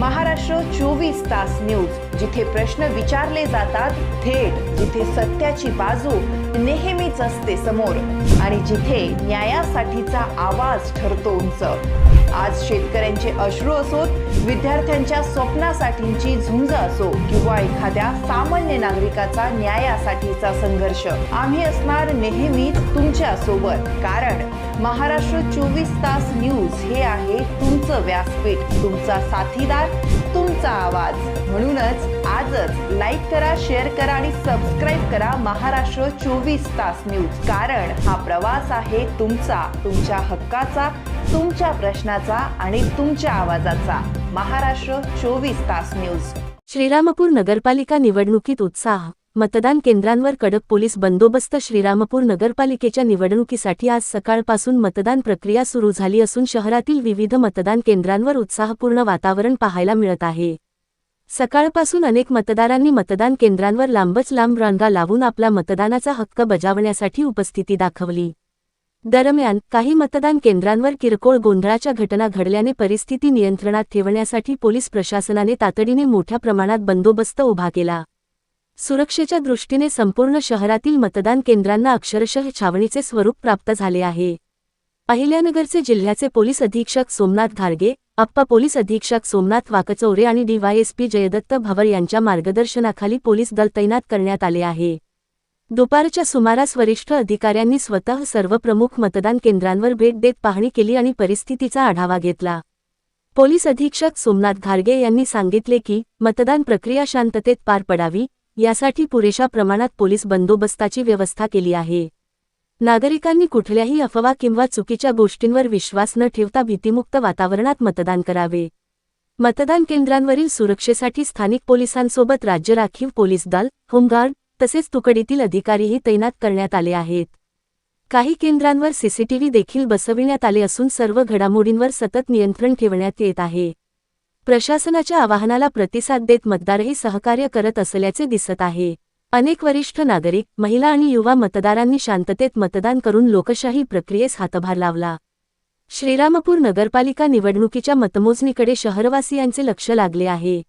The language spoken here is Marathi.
महाराष्ट्र चोवीस तास न्यूज जिथे प्रश्न विचारले जातात थेट. जिथे सत्याची बाजू नेहमीच असते समोर. आणि जिथे न्यायासाठीचा आवाज ठरतो उंच. आज शेतकऱ्यांचे अश्रू असोत विद्यार्थ्यांच्या स्वप्नासाठीची झुंज असो किंवा एखाद्या सामान्य नागरिकाचा न्यायासाठीचा संघर्ष. आम्ही असणार नेहमीच तुमच्यासोबत. कारण महाराष्ट्र चोवीस तास न्यूज हे आहे तुमचं व्यासपीठ. तुमचा साथीदार तुमचा आवाज. म्हणूनच आजच लाईक करा शेअर करा आणि सबस्क्राईब करा महाराष्ट्र चोवीस तास न्यूज कारण हा प्रवास आहे तुमचा तुमच्या हक्काचा तुमच्या प्रश्नाचा आणि तुमच्या आवाजाचा. महाराष्ट्र चोवीस तास न्यूज श्रीरामपूर नगरपालिका निवडणुकीत उत्साह. मतदान केंद्रांवर कडक पोलीस बंदोबस्त श्रीरामपूर नगरपालिकेच्या निवडणुकीसाठी आज सकाळपासून मतदान प्रक्रिया सुरू झाली असून शहरातील विविध मतदान केंद्रांवर उत्साहपूर्ण वातावरण पाहायला मिळत आहे. सकाळपासून अनेक मतदारांनी मतदान केंद्रांवर लांबच लांब रांगा लावून आपला मतदानाचा हक्क बजावण्यासाठी उपस्थिती दाखवली. दरम्यान काही मतदान केंद्रांवर किरकोळ गोंधळाच्या घटना घडल्याने परिस्थिती नियंत्रणात ठेवण्यासाठी पोलीस प्रशासनाने तातडीने मोठ्या प्रमाणात बंदोबस्त उभा केला. सुरक्षेच्या दृष्टीने संपूर्ण शहरातील मतदान केंद्रांना अक्षरशः छावणीचे स्वरूप प्राप्त झाले आहे. अहिल्यानगरचे जिल्ह्याचे पोलीस अधीक्षक सोमनाथ घारगे अप्पा पोलीस अधीक्षक सोमनाथ वाकचौरे आणि डीवायएसपी जयदत्त भवर यांच्या मार्गदर्शनाखाली पोलीस दल तैनात करण्यात आले आहे. दुपारच्या सुमारास वरिष्ठ अधिकाऱ्यांनी स्वतः सर्व प्रमुख मतदान केंद्रांवर भेट देत पाहणी केली आणि परिस्थितीचा आढावा घेतला. पोलीस अधीक्षक सोमनाथ घारगे यांनी सांगितले की मतदान प्रक्रिया शांततेत पार पडावी यासाठी पुरेशा प्रमाणात पोलीस बंदोबस्ताची व्यवस्था केली आहे. नागरिकांनी कुठल्याही अफवा किंवा चुकीच्या गोष्टींवर विश्वास न ठेवता भीतीमुक्त वातावरणात मतदान करावे. मतदान केंद्रांवरील सुरक्षेसाठी स्थानिक पोलिसांसोबत राज्य राखीव पोलीस दल होमगार्ड तसेच तुकडीतील अधिकारीही तैनात करण्यात आले आहेत. काही केंद्रांवर सीसीटीव्ही देखील बसविण्यात आले असून सर्व घडामोडींवर सतत नियंत्रण ठेवण्यात येत आहे. प्रशासनाच्या आवाहनाला प्रतिसाद देत मतदारही सहकार्य करत असल्याचे दिसत आहे. अनेक वरिष्ठ नागरिक महिला आणि युवा मतदारांनी शांततेत मतदान करून लोकशाही प्रक्रियेस हातभार लावला. श्रीरामपूर नगरपालिका निवडणुकीच्या मतमोजणीकडे शहरवासियांचे लक्ष लागले आहे.